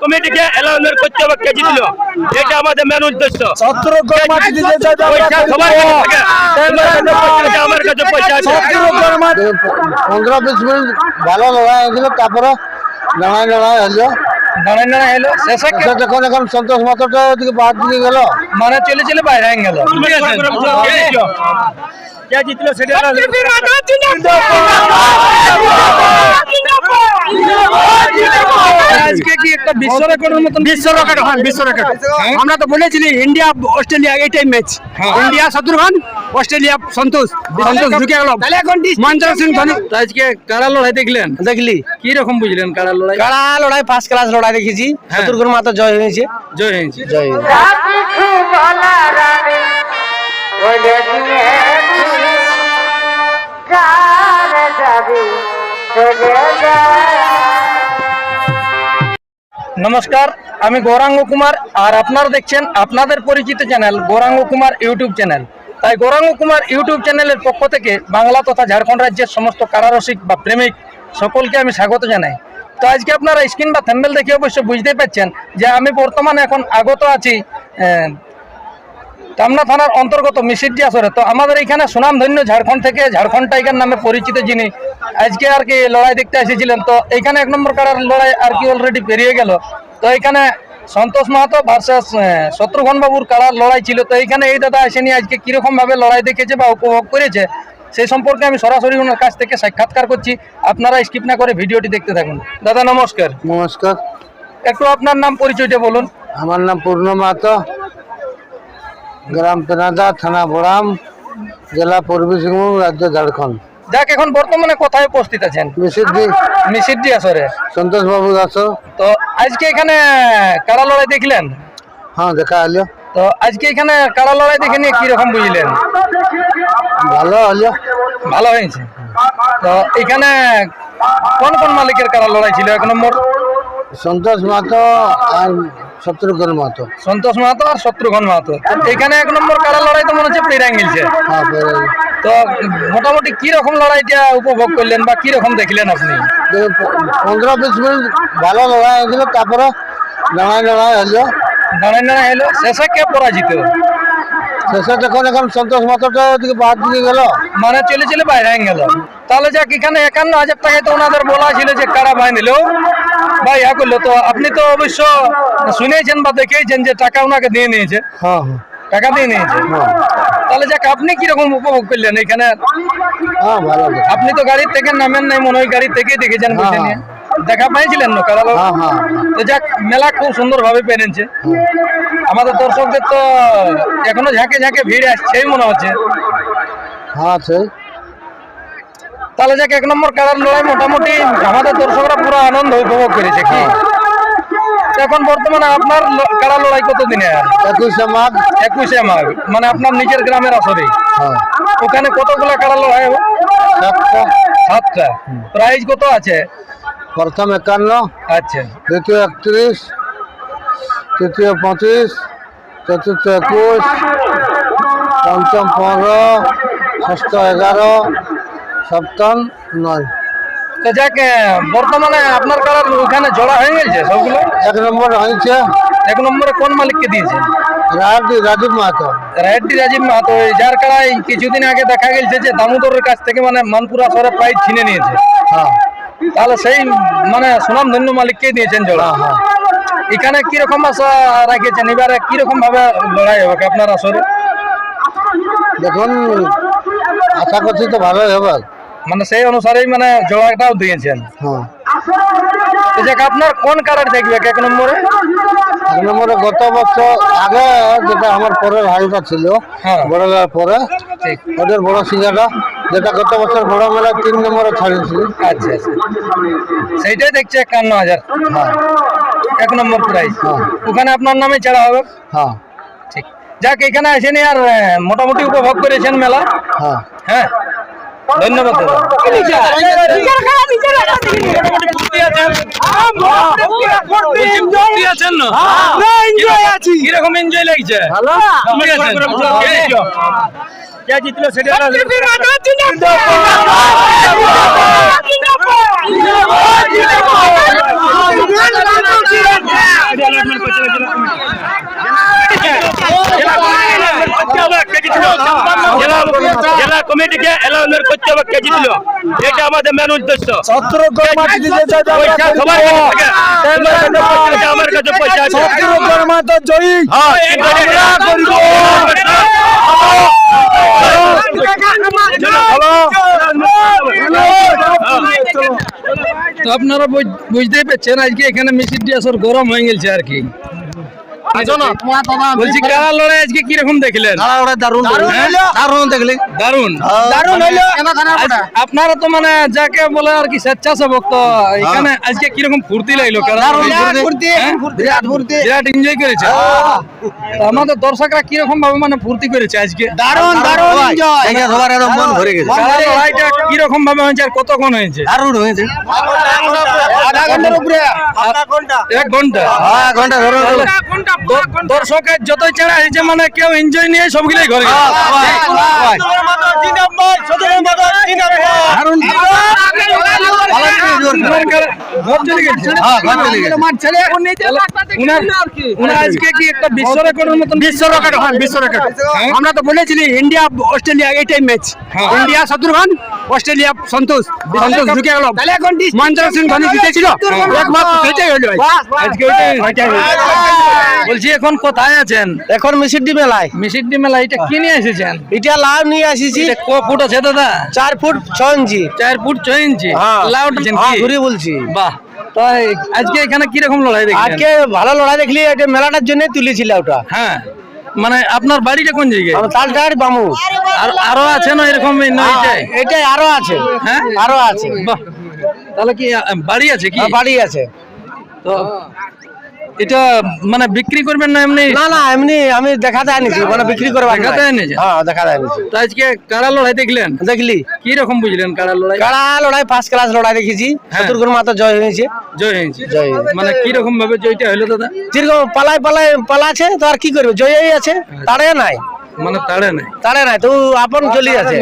কমিটিকে এলাউন্স করতে হবে কে জিতলো এটা আমাদের মেন উদ্দেশ্য। আমরা কাছে পয়সা আছে, পনেরো বিশ মিনিট ভালো লড়াই হয়েছিল তারপরে লড়াই লড়াই হলো দাঁড়ায় দাঁড়ায় এলো শেষে কে- দেখুন এখন সন্তোষ ওদিকে বাদ দিয়ে গেল। মানে চলে চলে বাইরে গেল? কে জিতলো? সেটা আজকে কি একটা বিশ্ব রেকর্ডের মতন? বিশ্ব রেকর্ড হয় বিশ্ব রেকর্ড। আমরা তো বলেছিলি ইন্ডিয়া অস্ট্রেলিয়া এইটাই ম্যাচ হ্যাঁ। India Shatrughan Australia Santosh. সন্তোষ ঢুকে গেল। মহেন্দ্র সিং ধোনি। আজকে কারা লড়াই দেখলেন? দেখলি। কি রকম বুঝলেন কারা লড়াই? কাড়া লড়াই? ফার্স্ট ক্লাস লড়াই দেখেছি। হ্যাঁ। শত্রুঘ্ন মাতা জয় হয়েছে। জয় হয়েছে। জয় নমস্কার, আমি গৌরাঙ্গ কুমার আর আপনারা দেখছেন আপনাদের পরিচিত channel Gauranga Kumar YouTube channel. তাই গৌরাঙ্গ কুমার ইউটিউব চ্যানেলের পক্ষ থেকে বাংলা তথা ঝাড়খণ্ড রাজ্যের সমস্ত কারারসিক বা প্রেমিক সকলকে আমি স্বাগত জানাই। তো আজকে আপনারা স্ক্রিন বা থ্যাম্বেল দেখে অবশ্য বুঝতেই পারছেন যে আমি বর্তমানে এখন আগত আছি টামনা থানার অন্তর্গত মিসিডি আসরে। তো আমাদের এখানে সুনামধন্য ঝাড়খণ্ড থেকে ঝাড়খণ্ড টাইগার নামে পরিচিত যিনি আজকে আর কি লড়াই দেখতে এসেছিলেন। তো এখানে এক নম্বর কারার লড়াই আর কি অলরেডি পেরিয়ে গেল। তো এখানে সন্তোষ মাহাতো ভার্সাস শত্রুঘ্ন বাবুর কারার লড়াই ছিল। তো এইখানে এই দাদা এসে আজকে কীরকম ভাবে লড়াই দেখেছে বা উপভোগ করেছে সেই সম্পর্কে আমি সরাসরি ওনার কাছ থেকে সাক্ষাৎকার করছি। আপনারা স্কিপ না করে ভিডিওটি দেখতে থাকুন। দাদা নমস্কার। নমস্কার। একটু আপনার নাম পরিচয়টা বলুন। আমার নাম পূর্ণ মাহাতো। গ্রাম পেনাদা থানা বড়াম জেলা পূর্বী সিংভূম রাজ্য ঝাড়খণ্ড। যাক এখন বর্তমানে কোথায় উপস্থিত আছেন? মিসিদ্দি মিসিডি আসরে। সন্তোষ বাবু দাস। তো আজকে এখানে কারা লড়াই দেখলেন? হ্যাঁ দেখা হলো তো আজকে এখানে কারা লড়াই দেখে নিয়ে কীরকম বুঝলেন? ভালো হলো ভালো হয়েছে। তো এখানে কোন কোন মালিকের কারা লড়াই ছিল? এক নম্বর সন্তোষ মাহাতো আর শত্রুঘ্ন মাহাতো। সন্তোষ মাহাতো আর শত্রুঘ্ন মাহাতো। এখানে এক নম্বর কারা লড়াই তো মনে হচ্ছে পেরাং গেছে। হ্যাঁ। তো মোটামুটি কি রকম লড়াইটা উপভোগ করলেন বা কি রকম দেখলেন আপনি? পনেরো বিশ মিনিট ভালো লড়াই হয়েছিল তারপরে লড়াই লড়াই হলো। দাঁড়ায় দাঁড়ায় এলো শেষে কে পরাজিত? শেষে দেখুন এখন সন্তোষ মাতাটা ওদিকে বাদ দিয়ে গেল। মানে চলে চলে বাইরে গেল। তাহলে যাক এখানে একান্ন হাজার টাকায় তো ওনাদের বলা ছিল যে কারা নিল। বা ইয়া করল। তো আপনি তো অবশ্য শুনেছেন বা দেখেছেন যে টাকা ওনাকে দিয়ে নিয়েছে। হ্যাঁ হ্যাঁ। টাকা দিয়ে নিয়েছে। তাহলে যাক আপনি কীরকম উপভোগ করলেন এখানে? হ্যাঁ। আপনি তো গাড়ি থেকে নামেন নাই মনে হয় গাড়ি থেকেই দেখেছেন হ্যাঁ। দেখা পাইছিলেন না কারা হ্যাঁ হ্যাঁ। তো যাক মেলা খুব সুন্দর ভাবে পেরেছে। আমাদের দর্শকদের তো এখনও ঝাঁকে ঝাঁকে ভিড় আসছেই মনে হচ্ছে। হ্যাঁ তাহলে যাক এক নম্বর কারার লড়াই মোটামুটি আমাদের দর্শকরা পুরো আনন্দ উপভোগ করেছে কি? এখন বর্তমানে আপনার কারা লড়াই কত দিনে একুশে মাঘ। একুশে মাঘ মানে আপনার নিজের গ্রামের আসরে। হ্যাঁ। ওখানে কতগুলো কারা লড়াই হবে? সাতটা। সাতটা। প্রাইজ কত আছে? প্রথম একান্ন। আচ্ছা। দ্বিতীয় একত্রিশ। তৃতীয় পঁচিশ। চতুর্থ একুশ। পঞ্চম পনেরো। ষষ্ঠ এগারো। সপ্তম নয়। তো যাক বর্তমানে আপনার কারার ওখানে জড়া হয়ে গেছে সবগুলো? এক নম্বর হয়েছে। এক নম্বরে কোন মালিককে দিয়েছেন রাজু রাজীব মাহাতো। রায়ডি রাজীব মাহাতো যার কারাই কিছুদিন আগে দেখা গেছে যে দামোদরের কাছ থেকে মানে মানপুরা শহরে প্রাইজ ছিনে নিয়েছে। হ্যাঁ। তাহলে সেই মানে সুনাম ধন্য মালিককেই দিয়েছেন জোড়া। হ্যাঁ হ্যাঁ। এখানে কীরকম আশা রাখেছেন? এবারে কীরকম ভাবে লড়াই হবে আপনার আসরে? দেখুন আশা করছি তো ভালোই হবে। মানে সেই অনুসারেই মানে জোড়াটাও দিয়েছেন। হ্যাঁ। যাক আপনার কোন কালার দেখবে এক নম্বরে? এক নম্বরে গত বছর আগে যেটা আমার পরের হাড়িটা ছিল হ্যাঁ। বড় মেলার পরে ঠিক। ওদের বড় সিঙ্গাটা যেটা গত বছর বড় মেলা তিন নম্বরে ছাড়িয়েছিল। আচ্ছা আচ্ছা। সেইটাই দেখছে একান্ন হাজার। হ্যাঁ। এক নম্বর প্রাইস হ্যাঁ। ওখানে আপনার নামে ছাড়া হবে? হ্যাঁ। ঠিক। যাক এখানে আসেন আর মোটামুটি উপভোগ করেছেন মেলা। হ্যাঁ। হ্যাঁ। ধন্যবাদ কীরকম এনজয় লাগছে? জিতলো? সেটা জিন্দাবাদ কমিটিকে অ্যালাউন্সমেন্ট করতে হবে কে জিতলো এটা আমাদের মেন উদ্দেশ্য আমার কাছে পয়সা আছে জয়ী হ্যাঁ, তো আপনারা বুঝ- বুঝতেই পারছেন আজকে এখানে মিছিল দিয়ে গরম হয়ে গেছে আর কি বলছি কারা লড়াই আজকে কীরকম দেখলেন? দারুণ হ্যাঁ? দারুণ দেখলি। দারুণ দারুণ হইল। আপনারা তো মানে যাকে বলে আর কি স্বেচ্ছাসেবক তো এখানে আজকে কীরকম ফুর্তি লাগল? হ্যাঁ? বিরাট এনজয় করেছে। আমাদের দর্শকরা কীরকম ভাবে মানে ফুর্তি করেছে আজকে? দারুণ দারুণ এনজয় সবার একদম মন ভরে গেছে। লড়াইটা কীরকম ভাবে হয়েছে আর কতক্ষণ হয়েছে? দারুণ হয়েছে। আধা ঘণ্টার উপরে। এক ঘণ্টা। হ্যাঁ ঘণ্টা ধরো। দ- দর্শকের যতই চেড়া হয়েছে মানে কেউ এনজয় নিয়ে সবগুলোই ঘরে গেছে। দারুণ। উনার কারা- ঘর চলে গেছে। হ্যাঁ ঘর চলে গেছে উনার উনার আজকে কি একটা বিশ্ব রেকর্ডের মতন বিশ্ব রেকর্ড হ্যাঁ বিশ্ব রেকর্ড হ্যাঁ? আমরা তো বলেছিলি ইন্ডিয়া অস্ট্রেলিয়া এইটাই match. India Shatrughan. Australia Santosh Santosh ঢুকে গেল। মহেন্দ্র সিং ধোনি জিতেছিল। একমাত্র সেটাই হলো আজকে ওইটাই- ওইটাই হয়েছে। বলছি এখন কোথায় আছেন? এখন মিষ্টি মেলায়। মিসিডি মেলা এটা কি নিয়ে এসেছেন? এটা লাভ নিয়ে আসিছি ক ফুট আছে দাদা? চার ফুট ছ ইঞ্চি। চার ফুট ছয় ইঞ্চি? হ্যাঁ। লাউড হ্যাঁ, ঘুরে বলছি। বাহ। তাই আজকে এখানে কীরকম লড়াই দেখলেন? আজকে ভালো লড়াই দেখলি এটা মেলাটার জন্য তুলেছিল ওটা হ্যাঁ। মানে আপনার বাড়িটা কোন জায়গায়? তালটার বামু। আর আরও আছে না এরকম নইটাই এটাই আরও আছে। হ্যাঁ? আরও আছে। তাহলে কি বাড়ি আছে কি? বাড়ি আছে। তো এটা মানে বিক্রি করবেন না এমনি? না না এমনি আমি দেখাতে আনিছি মানে বিক্রি করে দেখাতে এনেছে? হ্যাঁ দেখাতে আনিছি তো। আজকে কারা লড়াই দেখলেন? দেখলি। কি রকম বুঝলেন কারা লড়াই? কারা লড়াই? ফার্স্ট ক্লাস লড়াই দেখেছি। হ্যাঁ। চতুর্গুণ মাত্র জয় হয়েছে। জয় হয়েছে। জয়। মানে কি রকম ভাবে জয়টা হলো দাদা? যেরকম পালায় পালায় পালাছে তো আর কি করবে? জয়ই আছে তারে নাই। মানে তাড়ে নাই। তাড়ে নাই তো আপন চলে আছে।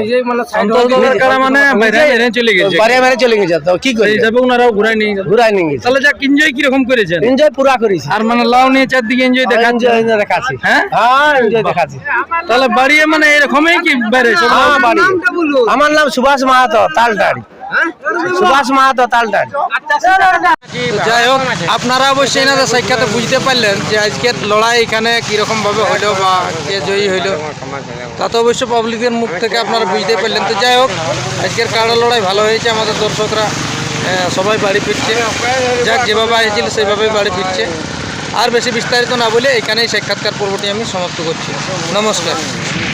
সন্তোষ বাবার কারা মানে বাইরে বাইরে চলে গেছে। বাড়ি বাড়ি চলে গেছে তো কি করবে হিসাবে ওনারাও ঘুরাই নিয়ে ঘুরাই নিয়ে গেছে। তাহলে যাক এনজয় কি রকম করেছেন? এনজয় পুরা করেছি। আর মানে লাউ নিয়ে চারদিকে এনজয় দেখাচ্ছে? এনজয় এনজয় দেখাচ্ছি। হ্যাঁ? হ্যাঁ এনজয় দেখাচ্ছি। তাহলে বাড়িয়ে মানে এরকমই কি বাইরে সব হ্যাঁ, বাড়ি আমার নাম সুভাষ মাহাতো তালটাড়ি সুভাষ মাহাতো তালটাড়ি যাই হোক আপনারা অবশ্যই এনাদের সাক্ষাতে বুঝতে পারলেন যে আজকের লড়াই এখানে কীরকম ভাবে হইল বা কে জয়ী হইল। তা তো অবশ্য পাবলিকের মুখ থেকে আপনারা বুঝতে পারলেন। তো যাই হোক আজকের কাড়া লড়াই ভালো হয়েছে আমাদের দর্শকরা। সবাই বাড়ি ফিরছে। যাক যেভাবে এসেছিল সেইভাবেই বাড়ি ফিরছে। আর বেশি বিস্তারিত না বলে এখানেই সাক্ষাৎকার পর্বটি আমি সমাপ্ত করছি। নমস্কার।